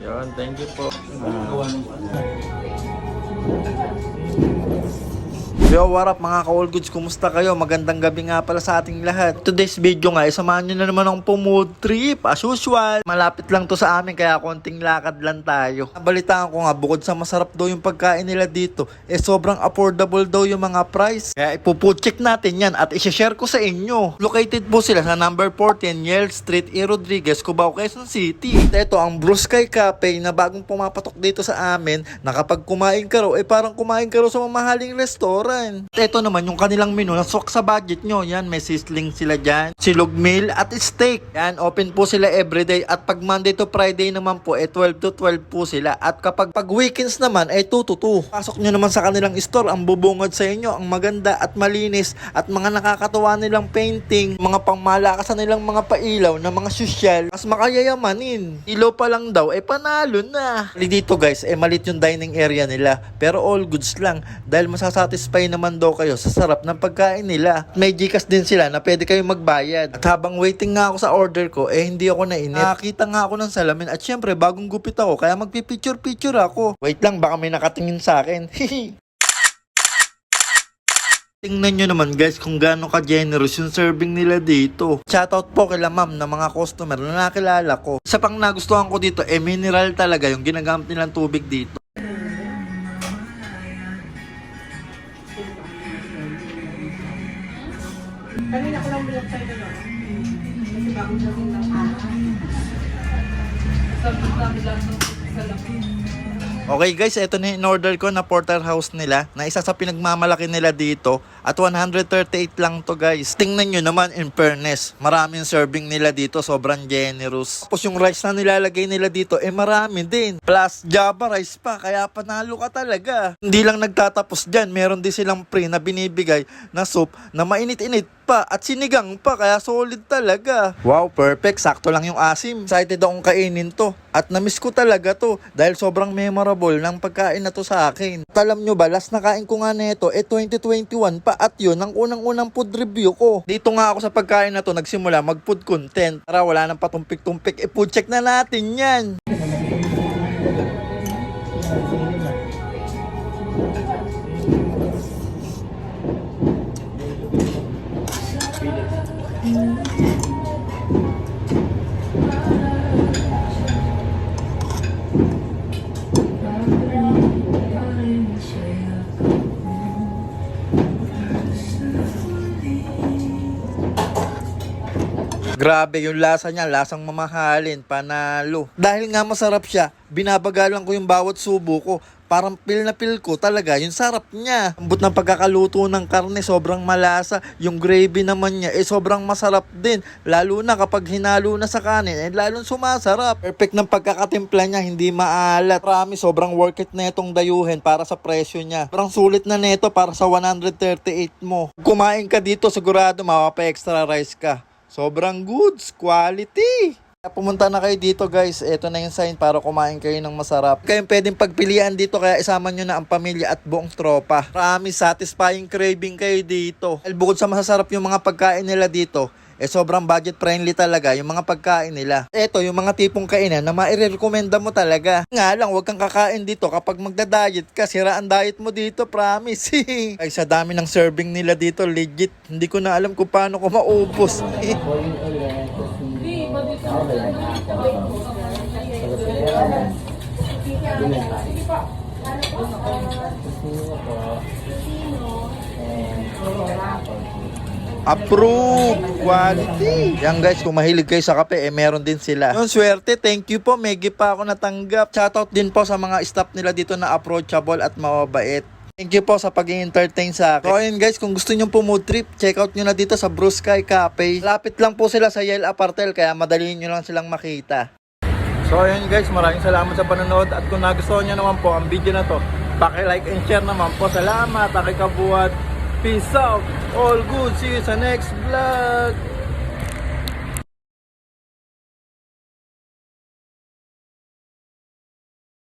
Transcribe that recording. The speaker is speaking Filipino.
Yan, thank you po. Uh, Yo, what up mga ka-all goods? Kumusta kayo? Magandang gabi nga pala sa ating lahat. Today's video nga, isamahan nyo na naman ang pumood trip. As usual, malapit lang to sa amin kaya konting lakad lang tayo. Nabalitaan ko nga, bukod sa masarap daw yung pagkain nila dito, eh sobrang affordable daw yung mga price. Kaya ipupucheck natin yan at isishare ko sa inyo. Located po sila sa number 14 Yale Street, E. Rodriguez, Cubao, Quezon City. Ito ang Blue Sky Cafe na bagong pumapatok dito sa amin na kapag kumain ka raw, eh parang kumain ka raw sa mamahaling restaurant. At ito naman yung kanilang menu na swak sa budget nyo. Yan, may sisling sila dyan, silog meal at steak. Yan, open po sila everyday at pag Monday to Friday naman po, eh 12 to 12 po sila. At kapag pag weekends naman, eh 2 to 2. Pasok nyo naman sa kanilang store, ang bubungad sa inyo, ang maganda at malinis at mga nakakatuwa nilang painting, mga pangmalakasan nilang mga pailaw na mga sosyal, mas makayayamanin. Ilaw pa lang daw, eh panalo na.Ali dito guys, eh malit yung dining area nila. Pero all goods lang dahil masasatisfy naman daw kayo sa sarap ng pagkain nila. May Gcash din sila na pwede kayong magbayad. At habang waiting nga ako sa order ko, eh hindi ako nainip. Nakakita nga ako ng salamin at syempre bagong gupit ako kaya magpipicture-picture ako. Wait lang, baka may nakatingin sa akin. Tingnan nyo naman guys kung gaano ka-generous yung serving nila dito. Shoutout po kila ma'am na mga customer na nakilala ko. Isa pang nagustuhan ko dito, eh mineral talaga yung ginagamit nilang tubig dito. Kanina ko lang bilok sa'yo na Kasi bagong dating lang. Ko lang lang sa laki. Okay guys, ito na in-order ko na porterhouse nila na isa sa pinagmamalaki nila dito at 138 lang to guys. Tingnan nyo naman in fairness, maraming serving nila dito, sobrang generous. Tapos yung rice na nilalagay nila dito, eh marami din. Plus Java rice pa, kaya panalo ka talaga. Hindi lang nagtatapos dyan, meron din silang pre na binibigay na soup na mainit-init pa at sinigang pa kaya solid talaga. Wow, perfect. Sakto lang yung asim. Excited akong kainin to. At namiss ko talaga to dahil sobrang memorable ng pagkain na to sa akin. At alam nyo ba, last na kain ko nga nito eh 2021 pa at yun ang unang-unang food review ko. Dito nga ako sa pagkain na to nagsimula mag food content. Tara, wala nang patumpik-tumpik. Eh, food check na natin yan. Grabe yung lasa niya, lasang mamahalin, panalo. Dahil nga masarap siya, binabagalan ko yung bawat subo ko. Parang pil na pil ko talaga yung sarap niya. Ambot ng pagkakaluto ng karne, sobrang malasa. Yung gravy naman niya, eh sobrang masarap din. Lalo na kapag hinalo na sa kanin, eh lalong sumasarap. Perfect ng pagkakatimpla niya, hindi maalat. Marami, sobrang worth it na itong dayuhin para sa presyo niya. Sobrang sulit na neto para sa 138 mo. Kumain ka dito, sigurado mapapa-extra rice ka. Sobrang goods, quality. Pumunta na kayo dito guys, ito na yung sign para kumain kayo ng masarap. Kayong pwedeng pagpilian dito kaya isama nyo na ang pamilya at buong tropa. Marami satisfying craving kayo dito. Bukod sa masasarap yung mga pagkain nila dito, eh sobrang budget friendly talaga yung mga pagkain nila. Ito yung mga tipong kainan na mairekomenda mo talaga. Nga lang, huwag kang kakain dito kapag magda-diet ka. Sira ang diet mo dito, promise. Ay, sa dami ng serving nila dito, legit. Hindi ko na alam kung paano ko maubos. Approve! Quality! Yan guys, kung mahilig kayo sa kape, eh meron din sila. Yung swerte, thank you po. Megi pa ako natanggap. Shoutout din po sa mga staff nila dito na approachable at mababait. Thank you po sa pag entertain sa akin. So ayun guys, kung gusto nyo po mood trip, check out nyo na dito sa Blue Sky Cafe. Lapit lang po sila sa Yale Apartel, kaya madali nyo lang silang makita. So ayun guys, maraming salamat sa panonood at kung nagustuhan nyo naman po ang video na to, paki-like and share naman po. Salamat, akikabuhat. Peace out. All good. See you sa next vlog.